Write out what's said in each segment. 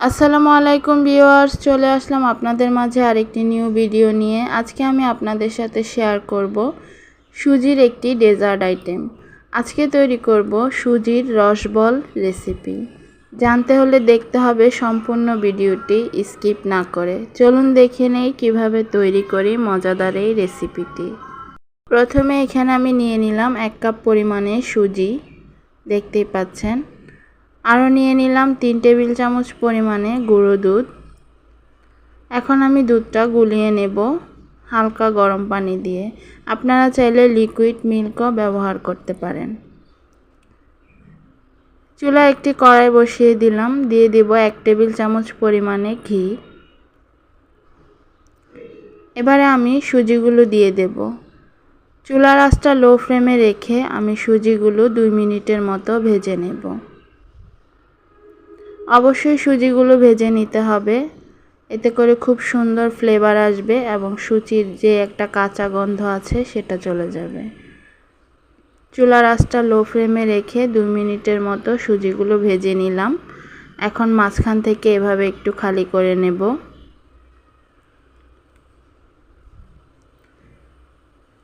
আসসালামু আলাইকুম ভিউয়ার্স, চলে আসলাম আপনাদের মাঝে আরেকটি নিউ ভিডিও নিয়ে। আজকে আমি আপনাদের সাথে শেয়ার করব সুজির একটি ডেজার্ট আইটেম। আজকে তৈরি করব সুজির রসবল রেসিপি। জানতে হলে দেখতে হবে সম্পূর্ণ ভিডিওটি স্কিপ না করে। চলুন দেখে নেই কীভাবে তৈরি করি মজাদার এই রেসিপিটি। প্রথমে এখানে আমি নিয়ে নিলাম এক কাপ পরিমাণে সুজি। দেখতেই পাচ্ছেন। আরও নিয়ে নিলাম তিন টেবিল চামচ পরিমাণে গুঁড়ো দুধ। এখন আমি দুধটা গুলিয়ে নেব হালকা গরম পানি দিয়ে। আপনারা চাইলে লিকুইড মিল্কও ব্যবহার করতে পারেন। চুলা একটি কড়াই বসিয়ে দিলাম, দিয়ে দিব এক টেবিল চামচ পরিমাণে ঘি। এবারে আমি সুজিগুলো দিয়ে দেব। চুলার আঁচটা লো ফ্লেমে রেখে আমি সুজিগুলো দুই মিনিটের মতো ভেজে নেব। অবশ্যই সুজিগুলো ভেজে নিতে হবে। এতে করে খুব সুন্দর ফ্লেভার আসবে এবং সুচির যে একটা কাঁচা গন্ধ আছে সেটা চলে যাবে। চুলার আঁচটা লো ফ্লেমে রেখে দুই মিনিটের মতো সুজিগুলো ভেজে নিলাম। এখন মাঝখান থেকে এভাবে একটু খালি করে নেব।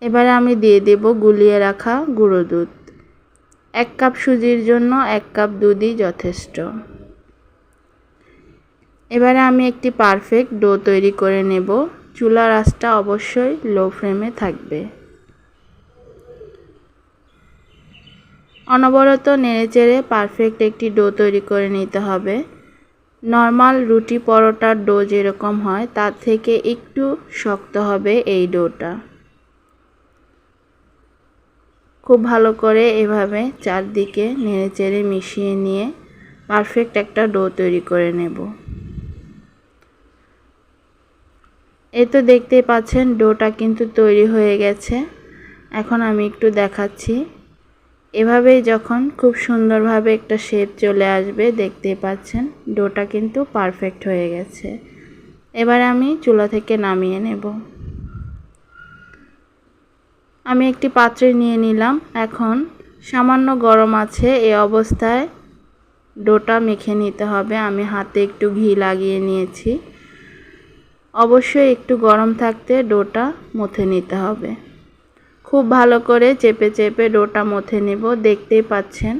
এবারে আমি দিয়ে দেব গুলিয়ে রাখা গুঁড়ো দুধ। এক কাপ সুজির জন্য এক কাপ দুধই যথেষ্ট। এবারে আমি একটি পারফেক্ট ডো তৈরি করে নেব। চুলার আঁচটা অবশ্যই লো ফ্লেমে থাকবে। অনবরত নেড়েচেড়ে পারফেক্ট একটি ডো তৈরি করে নিতে হবে। নর্মাল রুটি পরোটার ডো যেরকম হয়, তার থেকে একটু শক্ত হবে এই ডোটা খুব ভালো করে এভাবে চারদিকে নেড়েচেড়ে মিশিয়ে নিয়ে পারফেক্ট একটা ডো তৈরি করে নেব। এই তো দেখতেই পাচ্ছেন, ডোটা কিন্তু তৈরি হয়ে গেছে। এখন আমি একটু দেখাচ্ছি। এভাবেই যখন খুব সুন্দরভাবে একটা শেপ চলে আসবে, দেখতেই পাচ্ছেন, ডোটা কিন্তু পারফেক্ট হয়ে গেছে। এবার আমি চুলা থেকে নামিয়ে নেব। আমি একটি পাত্রে নিয়ে নিলাম। এখন সামান্য গরম আছে, এ অবস্থায় ডোটা মেখে নিতে হবে। আমি হাতে একটু ঘি লাগিয়ে নিয়েছি। অবশ্যই একটু গরম থাকতে ডোটা মথে নিতে হবে। খুব ভালো করে চেপে চেপে ডোটা মথে নেব, দেখতেই পাচ্ছেন।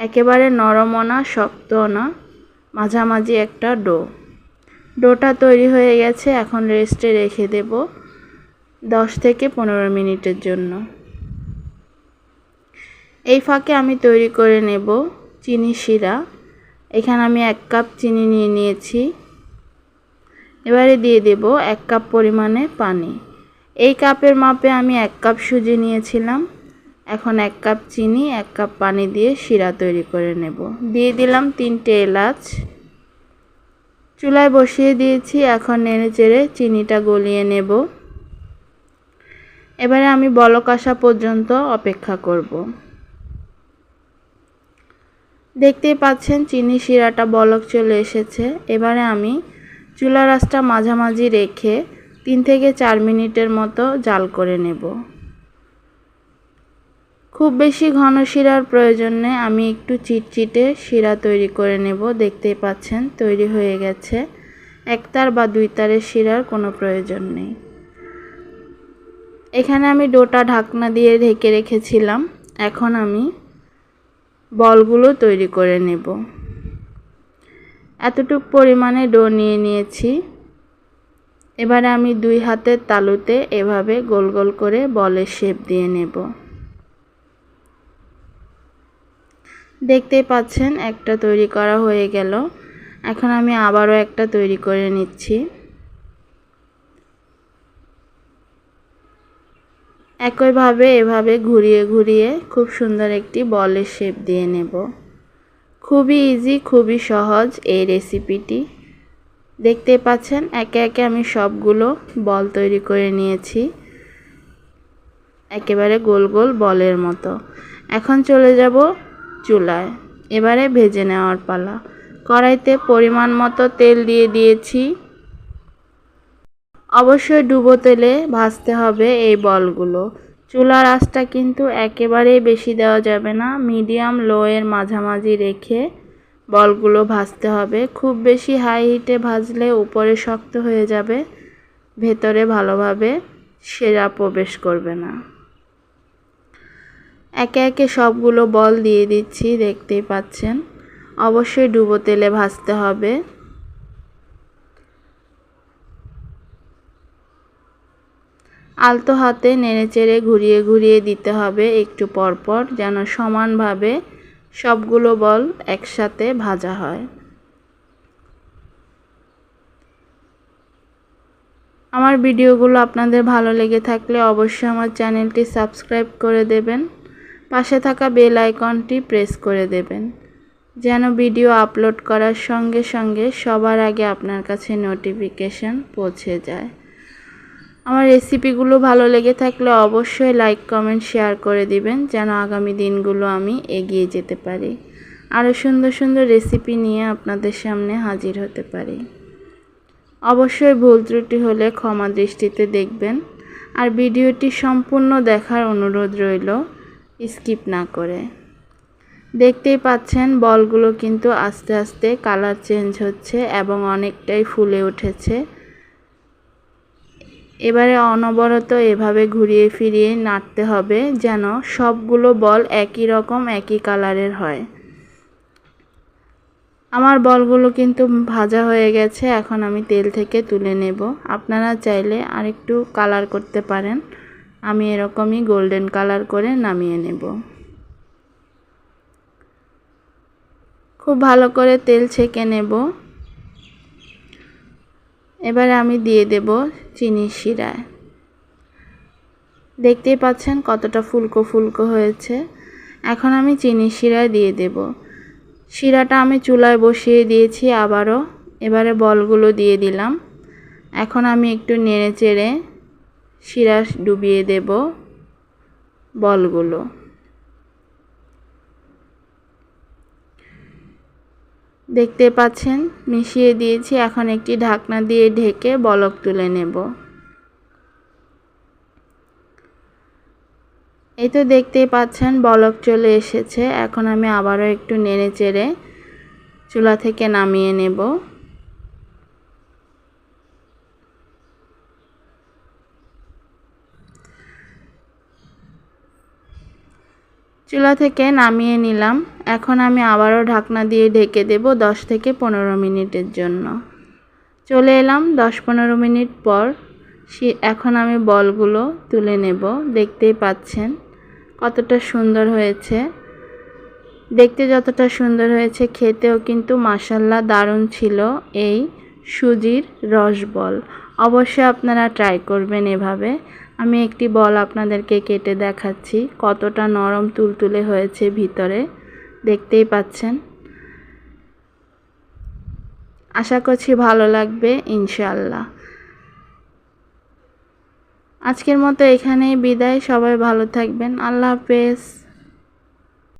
একেবারে নরমও না শক্তও না, মাঝামাঝি একটা ডো। ডোটা তৈরি হয়ে গেছে, এখন রেস্টে রেখে দেব দশ থেকে পনেরো মিনিটের জন্য। এই ফাঁকে আমি তৈরি করে নেব চিনি শিরা। এখানে আমি এক কাপ চিনি নিয়ে নিয়েছি। এবারে দিয়ে দেব এক কাপ পরিমাণে পানি। এই কাপের মাপে আমি এক কাপ সুজি নিয়েছিলাম। এখন এক কাপ চিনি, এক কাপ পানি দিয়ে শিরা তৈরি করে নেব। দিয়ে দিলাম তিনটে এলাচ। চুলায় বসিয়ে দিয়েছি, এখন নেড়ে চেড়ে চিনিটা গলিয়ে নেব। এবারে আমি বলক আসা পর্যন্ত অপেক্ষা করব। দেখতেই পাচ্ছেন, চিনি শিরাটা বলক চলে এসেছে। এবারে আমি চুলার আঁচটা মাঝামাঝি রেখে তিন থেকে চার মিনিটের মতো জাল করে নেব। খুব বেশি ঘন শিরার প্রয়োজন আমি একটু চিটচিটে শিরা তৈরি করে নেব, দেখতেই পাচ্ছেন তৈরি হয়ে গেছে। একতার বা দুই তারের শিরার কোনো প্রয়োজন নেই। এখানে আমি ডোটা ঢাকনা দিয়ে ঢেকে রেখেছিলাম, এখন আমি বলগুলো তৈরি করে নেব। এতটুক পরিমাণে ডো নিয়ে নিয়েছি। এবারে আমি দুই হাতের তালুতে এভাবে গোল গোল করে বলের শেপ দিয়ে নেব। দেখতেই পাচ্ছেন, একটা তৈরি করা হয়ে গেল। এখন আমি আবারও একটা তৈরি করে নিচ্ছি। একইভাবে এভাবে ঘুরিয়ে ঘুরিয়ে খুব সুন্দর একটি বলের শেপ দিয়ে নেব। খুবই ইজি খুবই সহজ এই রেসিপিটি দেখতে পাচ্ছেন, একে একে আমি সবগুলো বল তৈরি করে নিয়েছি। একেবারে গোল গোল বলের মতো। এখন চলে যাব চুলায়। এবারে ভেজে নেওয়ার পালা। কড়াইতে পরিমাণ মতো তেল দিয়ে দিয়েছি। অবশ্যই ডুবো তেলে ভাজতে হবে এই বলগুলো। চুলার আঁচটা কিন্তু একেবারেই বেশি দেওয়া যাবে না। মিডিয়াম লোয়ের মাঝামাঝি রেখে বলগুলো ভাজতে হবে। খুব বেশি হাই হিটে ভাজলে উপরে শক্ত হয়ে যাবে, ভেতরে ভালোভাবে সেরা প্রবেশ করবে না। একে একে সবগুলো বল দিয়ে দিচ্ছি, দেখতেই পাচ্ছেন। অবশ্যই ডুবো তেলে ভাজতে হবে। আলতো হাতে নেড়েচেড়ে ঘুরিয়ে ঘুরিয়ে দিতে হবে একটু পরপর, যেন সমানভাবে সবগুলো বল একসাথে ভাজা হয়। আমার ভিডিওগুলো আপনাদের ভালো লেগে থাকলে অবশ্যই আমার চ্যানেলটি সাবস্ক্রাইব করে দেবেন, পাশে থাকা বেল আইকনটি প্রেস করে দেবেন, যেন ভিডিও আপলোড করার সঙ্গে সঙ্গে সবার আগে আপনার কাছে নোটিফিকেশন পৌঁছে যায়। আমার রেসিপিগুলো ভালো লেগে থাকলে অবশ্যই লাইক কমেন্ট শেয়ার করে দিবেন, যেন আগামী দিনগুলো আমি এগিয়ে যেতে পারি। আরও সুন্দর সুন্দর রেসিপি নিয়ে আপনাদের সামনে হাজির হতে পারি। অবশ্যই ভুল ত্রুটি হলে ক্ষমা দৃষ্টিতে দেখবেন। আর ভিডিওটি সম্পূর্ণ দেখার অনুরোধ রইল স্কিপ না করে। দেখতেই পাচ্ছেন, বলগুলো কিন্তু আস্তে আস্তে কালার চেঞ্জ হচ্ছে এবং অনেকটাই ফুলে উঠেছে। এবারে অনবরত এভাবে ঘুরিয়ে ফিরিয়ে নাড়তে হবে যেন সবগুলো বল একই রকম, একই কালারের হয়। আমার বলগুলো কিন্তু ভাজা হয়ে গেছে, এখন আমি তেল থেকে তুলে নেব। আপনারা চাইলে আরেকটু কালার করতে পারেন। আমি এরকমই গোল্ডেন কালার করে নামিয়ে নেব। খুব ভালো করে তেল ছেঁকে নেব। এবারে আমি দিয়ে দেব চিনির শিরায় দেখতেই পাচ্ছেন কতটা ফুলকো ফুলকো হয়েছে। এখন আমি চিনির শিরায় দিয়ে দেব। শিরাটা আমি চুলায় বসিয়ে দিয়েছি আবারও। এবারে বলগুলো দিয়ে দিলাম। এখন আমি একটু নেড়ে চেড়ে শিরা ডুবিয়ে দেব বলগুলো। দেখতে পাচ্ছেন, মিশিয়ে দিয়েছি, এখন একটি ঢাকনা দিয়ে ঢেকে বলক তুলে নেব। এই তো দেখতেই পাচ্ছেন, বলক চলে এসেছে, এখন আমি আবারও একটু নেড়ে চেড়ে চুলা থেকে নামিয়ে নেব। চুলা থেকে নামিয়ে নিলাম। এখন আমি আবারও ঢাকনা দিয়ে ঢেকে দেব দশ থেকে পনেরো মিনিটের জন্য। চলে এলাম দশ পনেরো মিনিট পর। এখন আমি বলগুলো তুলে নেব, দেখতেই পাচ্ছেন কতটা সুন্দর হয়েছে। দেখতে যতটা সুন্দর হয়েছে, খেতেও কিন্তু মাসাল্লা দারুণ ছিল এই সুজির রসবল অবশ্যই আপনারা ট্রাই করবেন এভাবে। আমি একটি বল আপনাদেরকে কেটে দেখাচ্ছি, কতটা নরম তুলতুলে হয়েছে ভিতরে। দেখতেই পাচ্ছেন। আশা করছি ভালো লাগবে ইনশাল্লাহ আজকের মতো এখানেই বিদায়, সবাই ভালো থাকবেন। আল্লাহ হাফেজ।